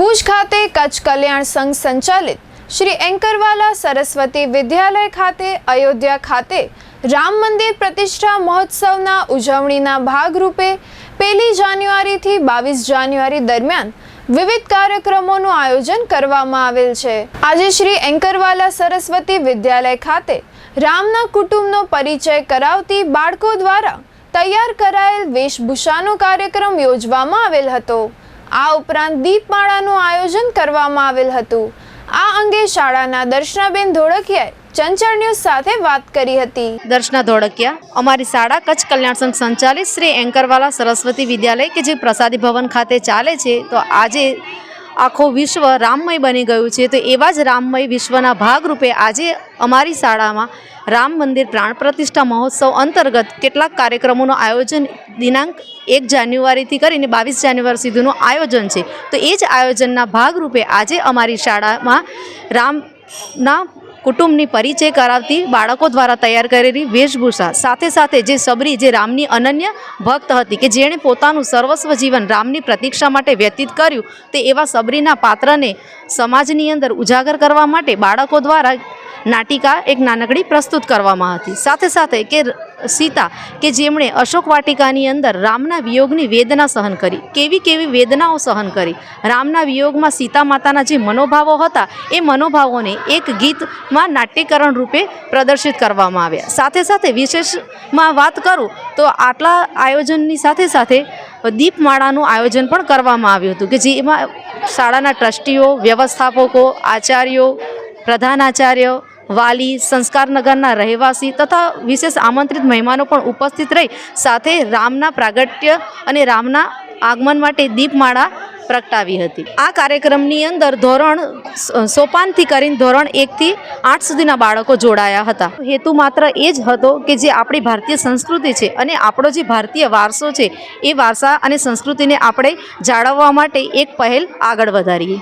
ભુજ ખાતે કચ્છ કલ્યાણ સંઘ સંચાલિત શ્રી એન્કરવાલા સરસ્વતી વિદ્યાલય ખાતે, અયોધ્યા ખાતે રામ મંદિર પ્રતિષ્ઠા મહોત્સવના ઉજવણીના ભાગરૂપે પહેલી જાન્યુઆરીથી બાવીસ જાન્યુઆરી દરમિયાન વિવિધ કાર્યક્રમોનું આયોજન કરવામાં આવેલ છે. આજે શ્રી એન્કરવાલા સરસ્વતી વિદ્યાલય ખાતે રામના કુટુંબનો પરિચય કરાવતી બાળકો દ્વારા તૈયાર કરાયેલ વેશભૂષાનો કાર્યક્રમ યોજવામાં આવેલ હતો. આ ઉપરાંત દીપમાળાનું આયોજન કરવામાં આવેલ હતું. આ અંગે શાળાના દર્શનાબેન ધોળકિયાએ ચંચળ ન્યૂઝ સાથે વાત કરી હતી. દર્શના ધોળકિયા, અમારી શાળા કચ્છ કલ્યાણ સંઘ સંચાલિત શ્રી એન્કરવાલા સરસ્વતી વિદ્યાલય કે જે પ્રસાદી ભવન ખાતે ચાલે છે, તો આજે આખો વિશ્વ રામમય બની ગયું છે તો એવા જ રામમય વિશ્વના ભાગરૂપે આજે અમારી શાળામાં રામ મંદિર પ્રાણ પ્રતિષ્ઠા મહોત્સવ અંતર્ગત કેટલાક કાર્યક્રમોનું આયોજન દિનાંક એક જાન્યુઆરીથી કરીને બાવીસ જાન્યુઆરી સુધીનું આયોજન છે. તો એ જ આયોજનના ભાગરૂપે આજે અમારી શાળામાં રામના કુટુંબની પરિચય કરાવતી બાળકો દ્વારા તૈયાર કરેલી વેશભૂષા. સાથે સાથે જે સબરી જે રામની અનન્ય ભક્ત હતી કે જેણે પોતાનું સર્વસ્વ જીવન રામની પ્રતીક્ષા માટે વ્યતીત કર્યું, તે એવા સબરીના પાત્રને સમાજની અંદર ઉજાગર કરવા માટે બાળકો દ્વારા નાટિકા એક નાનકડી પ્રસ્તુત કરવામાં હતી. સાથે સાથે કે સીતા કે જેમણે અશોક વાટિકાની અંદર રામના વિયોગની વેદના સહન કરી. કેવી કેવી વેદનાઓ સહન કરી. રામના વિયોગમાં સીતા માતાના જે મનોભાવો હતા, એ મનોભાવોને એક ગીતમાં નાટ્યકરણ રૂપે પ્રદર્શિત કરવામાં આવ્યા. સાથે સાથે વિશેષમાં વાત કરું તો આટલા આયોજનની સાથે સાથે દીપમાળાનું આયોજન પણ કરવામાં આવ્યું હતું કે જેમાં શાળાના ટ્રસ્ટીઓ, વ્યવસ્થાપકો, આચાર્યો પ્રધાનાચાર્ય વાલી સંસ્કારનગરના રહેવાસી તથા વિશેષ આમંત્રિત મહેમાનો પણ ઉપસ્થિત રહી. સાથે રામના પ્રાગટ્ય અને રામના આગમન માટે દીપમાળા પ્રગટાવી હતી. આ કાર્યક્રમની અંદર ધોરણ સોપાનથી કરીને ધોરણ એકથી આઠ સુધીના બાળકો જોડાયા હતા. હેતુ માત્ર એ જ હતો કે જે આપણી ભારતીય સંસ્કૃતિ છે અને આપણો જે ભારતીય વારસો છે, એ વારસા અને સંસ્કૃતિને આપણે જાળવવા માટે એક પહેલ આગળ વધારીએ.